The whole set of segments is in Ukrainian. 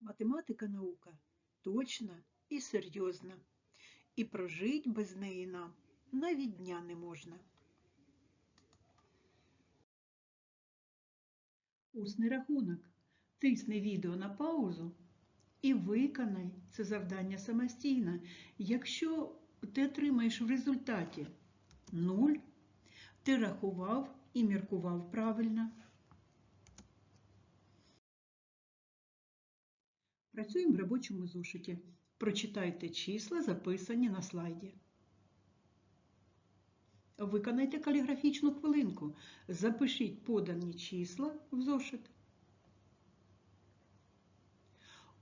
Математика наука точна і серйозна, і прожить без неї нам навіть дня не можна. Усний рахунок. Тисни відео на паузу і виконай це завдання самостійно. Якщо ти отримаєш в результаті 0, ти рахував і міркував правильно. Працюємо в робочому зошиті. Прочитайте числа, записані на слайді. Виконайте каліграфічну хвилинку. Запишіть подані числа в зошит.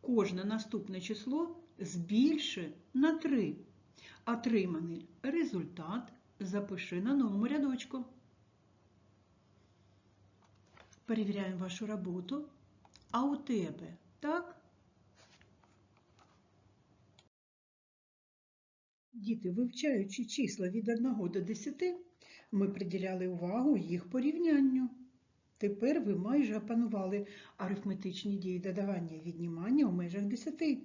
Кожне наступне число збільши на 3. Отриманий результат запиши на новому рядочку. Перевіряємо вашу роботу. А у тебе так? Діти, вивчаючи числа від 1 до 10, ми приділяли увагу їх порівнянню. Тепер ви майже опанували арифметичні дії додавання і віднімання у межах 10,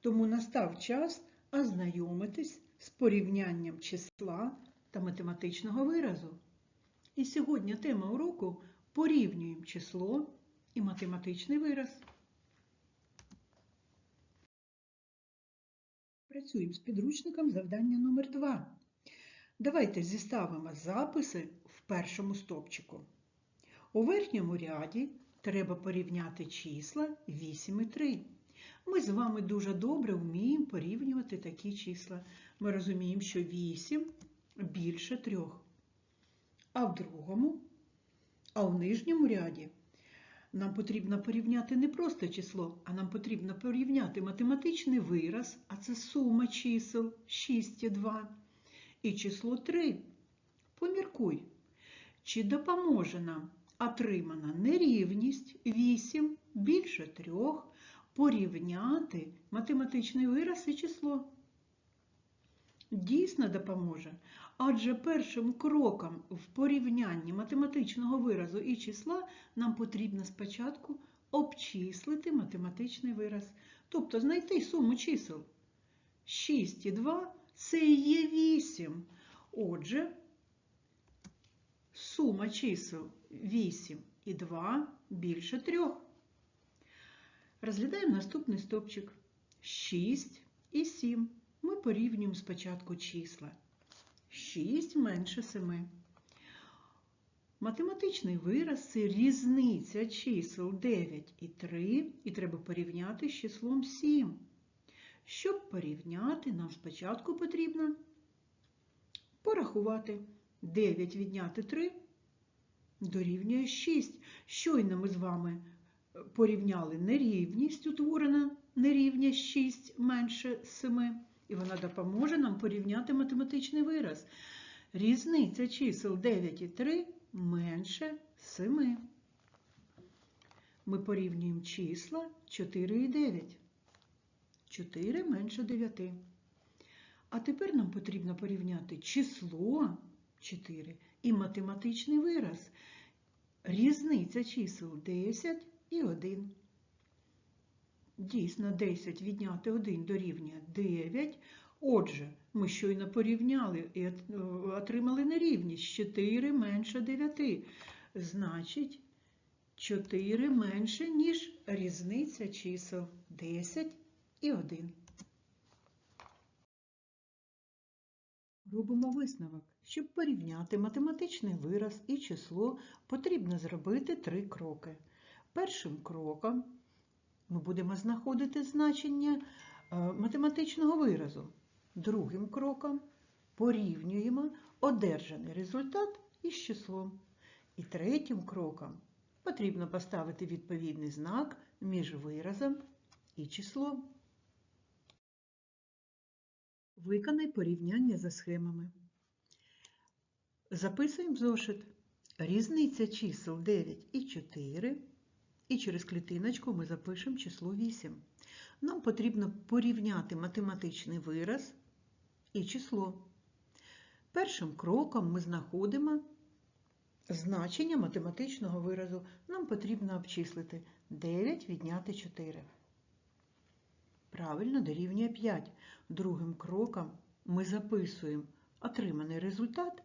тому настав час ознайомитись з порівнянням числа та математичного виразу. І сьогодні тема уроку порівнюємо число і математичний вираз. Працюємо з підручником завдання номер 2 Давайте зіставимо записи в першому стопчику. У верхньому ряді треба порівняти числа 8 і 3. Ми з вами дуже добре вміємо порівнювати такі числа. Ми розуміємо, що 8 більше 3. А в другому, а в нижньому ряді нам потрібно порівняти не просто число, а нам потрібно порівняти математичний вираз, а це сума чисел 6 і 2, і число 3. Поміркуй, чи допоможе нам отримана нерівність 8 більше 3 порівняти математичний вираз і число? Дійсно допоможе, адже першим кроком в порівнянні математичного виразу і числа нам потрібно спочатку обчислити математичний вираз, тобто знайти суму чисел. 6 і 2 це є 8. Отже, сума чисел 8 і 2 більше 3. Розглядаємо наступний стопчик. 6 і 7. Ми порівнюємо спочатку числа. 6 менше 7. Математичний вираз це різниця чисел 9 і 3, і треба порівняти з числом 7. Щоб порівняти, нам спочатку потрібно порахувати 9 відняти 3 дорівнює 6. Щойно ми з вами порівняли нерівність, утворена нерівність 6 менше 7. І вона допоможе нам порівняти математичний вираз. Різниця чисел 9 і 3 менше 7. Ми порівнюємо числа 4 і 9. 4 менше 9. А тепер нам потрібно порівняти число 4 і математичний вираз. Різниця чисел 10 і 1. Дійсно, 10 відняти 1 дорівнює 9. Отже, ми щойно порівняли і отримали нерівність 4 менше 9. Значить, 4 менше, ніж різниця чисел 10 і 1. Робимо висновок. Щоб порівняти математичний вираз і число, потрібно зробити три кроки. Першим кроком ми будемо знаходити значення математичного виразу. Другим кроком порівнюємо одержаний результат із числом. І третім кроком потрібно поставити відповідний знак між виразом і числом. Виконай порівняння за схемами. Записуємо зошит. Різниця чисел 9 і 4. І через клітиночку ми запишемо число 8. Нам потрібно порівняти математичний вираз і число. Першим кроком ми знаходимо значення математичного виразу. Нам потрібно обчислити 9 відняти 4. Правильно, дорівнює 5. Другим кроком ми записуємо отриманий результат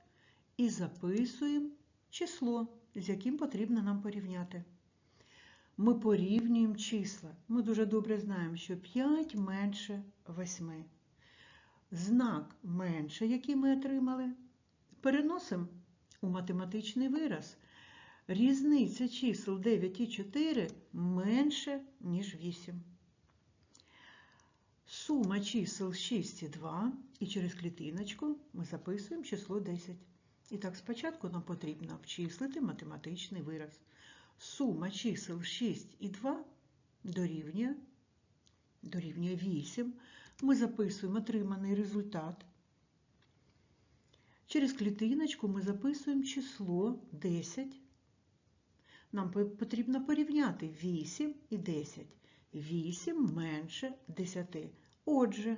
і записуємо число, з яким потрібно нам порівняти. Ми порівнюємо числа. Ми дуже добре знаємо, що 5 менше 8. Знак менше, який ми отримали, переносимо у математичний вираз. Різниця чисел 9 і 4 менше, ніж 8. Сума чисел 6 і 2, і через клітиночку ми записуємо число 10. І так, спочатку нам потрібно обчислити математичний вираз. Сума чисел 6 і 2 дорівнює, дорівнює 8. Ми записуємо отриманий результат. Через клітиночку ми записуємо число 10. Нам потрібно порівняти 8 і 10. 8 менше 10. Отже,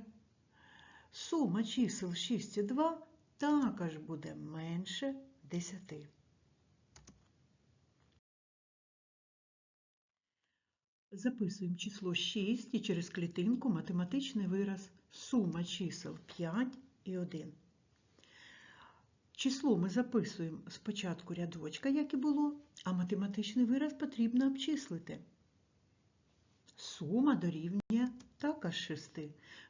сума чисел 6 і 2 також буде менше 10. Записуємо число 6 і через клітинку математичний вираз сума чисел 5 і 1. Число ми записуємо спочатку рядочка, як і було, а математичний вираз потрібно обчислити. Сума дорівнює також 6.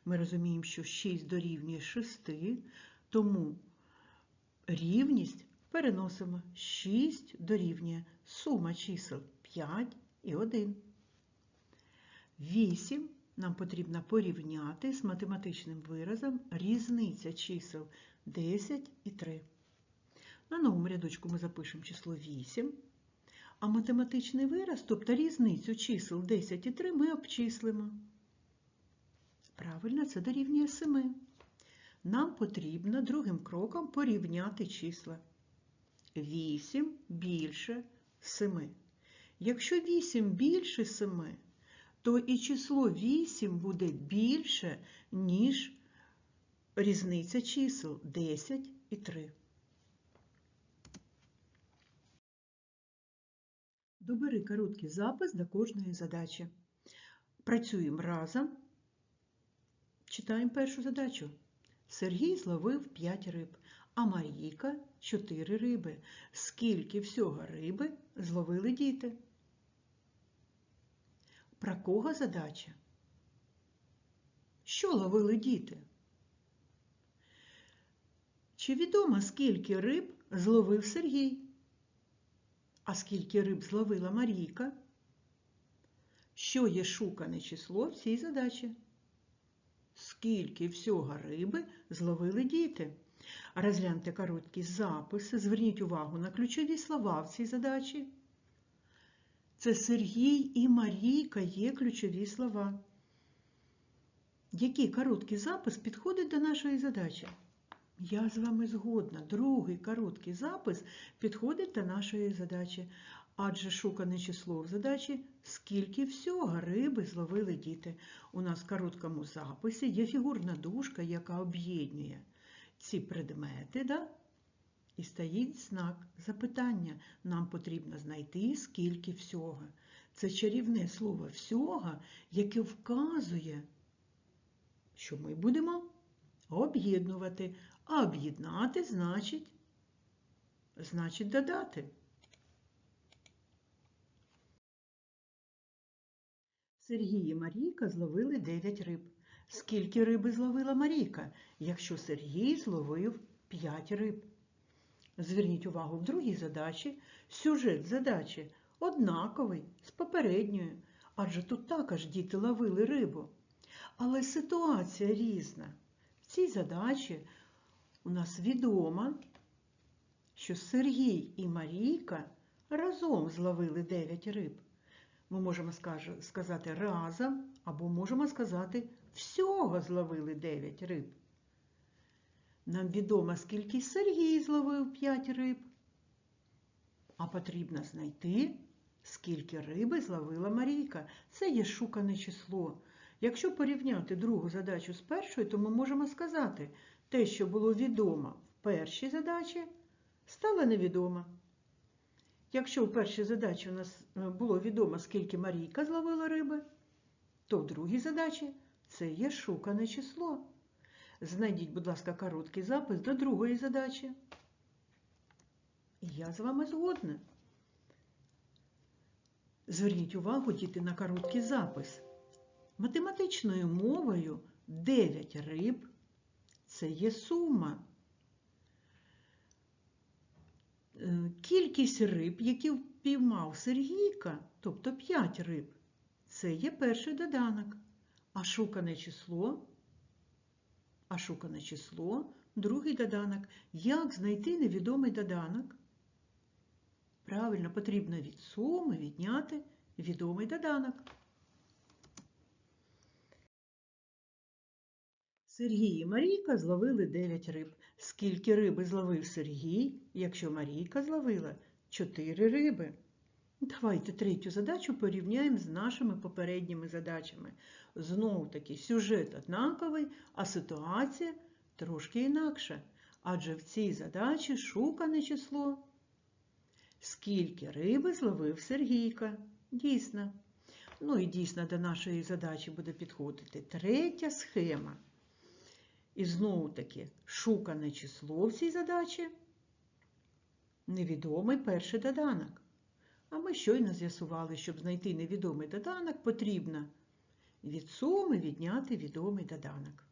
Ми розуміємо, що 6 дорівнює 6, тому рівність переносимо. 6 дорівнює сума чисел 5 і 1. 8 нам потрібно порівняти з математичним виразом різниця чисел 10 і 3. На новому рядочку ми запишемо число 8, а математичний вираз, тобто різницю чисел 10 і 3, ми обчислимо. Правильно, це дорівнює 7. Нам потрібно другим кроком порівняти числа. 8 більше 7. Якщо 8 більше 7, то і число 8 буде більше, ніж різниця чисел 10 і 3. Добери короткий запис до кожної задачі. Працюємо разом. Читаємо першу задачу. Сергій зловив 5 риб, а Марійка 4 риби. Скільки всього риби зловили діти? Про кого задача? Що ловили діти? Чи відомо, скільки риб зловив Сергій? А скільки риб зловила Марійка? Що є шукане число в цій задачі? Скільки всього риби зловили діти? Розгляньте короткі записи, зверніть увагу на ключові слова в цій задачі. Це Сергій і Марійка є ключові слова. Який короткий запис підходить до нашої задачі? Я з вами згодна. Другий короткий запис підходить до нашої задачі. Адже шукане число в задачі, скільки всього риби зловили діти. У нас в короткому записі є фігурна дужка, яка об'єднує ці предмети, да? І стоїть знак запитання. Нам потрібно знайти, скільки всього. Це чарівне слово всього, яке вказує, що ми будемо об'єднувати. А об'єднати значить, значить додати. Сергій і Марійка зловили 9 риб. Скільки риби зловила Марійка, якщо Сергій зловив 5 риб? Зверніть увагу, в другій задачі сюжет задачі однаковий з попередньою, адже тут також діти ловили рибу. Але ситуація різна. В цій задачі у нас відомо, що Сергій і Марійка разом зловили 9 риб. Ми можемо сказати разом, або можемо сказати всього зловили 9 риб. Нам відомо, скільки Сергій зловив 5 риб, а потрібно знайти, скільки риби зловила Марійка. Це є шукане число. Якщо порівняти другу задачу з першою, то ми можемо сказати, те, що було відомо в першій задачі, стало невідомо. Якщо в першій задачі у нас е, було відомо, скільки Марійка зловила риби, то в другій задачі це є шукане число. Знайдіть, будь ласка, короткий запис до другої задачі. Я з вами згодна. Зверніть увагу, діти, на короткий запис. Математичною мовою 9 риб це є сума. Е, Кількість риб, які впіймав Сергійка, тобто 5 риб, це є перший доданок. А шукане число, а шукане число другий доданок. Як знайти невідомий доданок? Правильно, потрібно від суми відняти відомий доданок. Сергій і Марійка зловили 9 риб. Скільки риби зловив Сергій, якщо Марійка зловила 4 риби? Давайте третю задачу порівняємо з нашими попередніми задачами. Знову таки сюжет однаковий, а ситуація трошки інакша. Адже в цій задачі шукане число. Скільки риби зловив Сергійка? Дійсно. Ну і дійсно до нашої задачі буде підходити третя схема. І знову таки шукане число в цій задачі невідомий перший доданок. А ми щойно з'ясували, щоб знайти невідомий доданок, потрібно від суми відняти відомий доданок.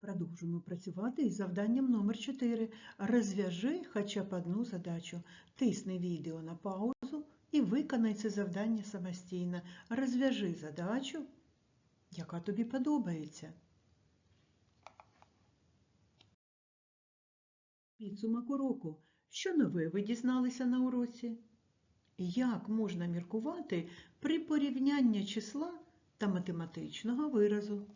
Продовжуємо працювати із завданням номер 4. Розв'яжи хоча б одну задачу. Тисни відео на паузу і виконай це завдання самостійно. Розв'яжи задачу, яка тобі подобається. Підсумок уроку. Що нове ви дізналися на уроці? Як можна міркувати при порівнянні числа та математичного виразу?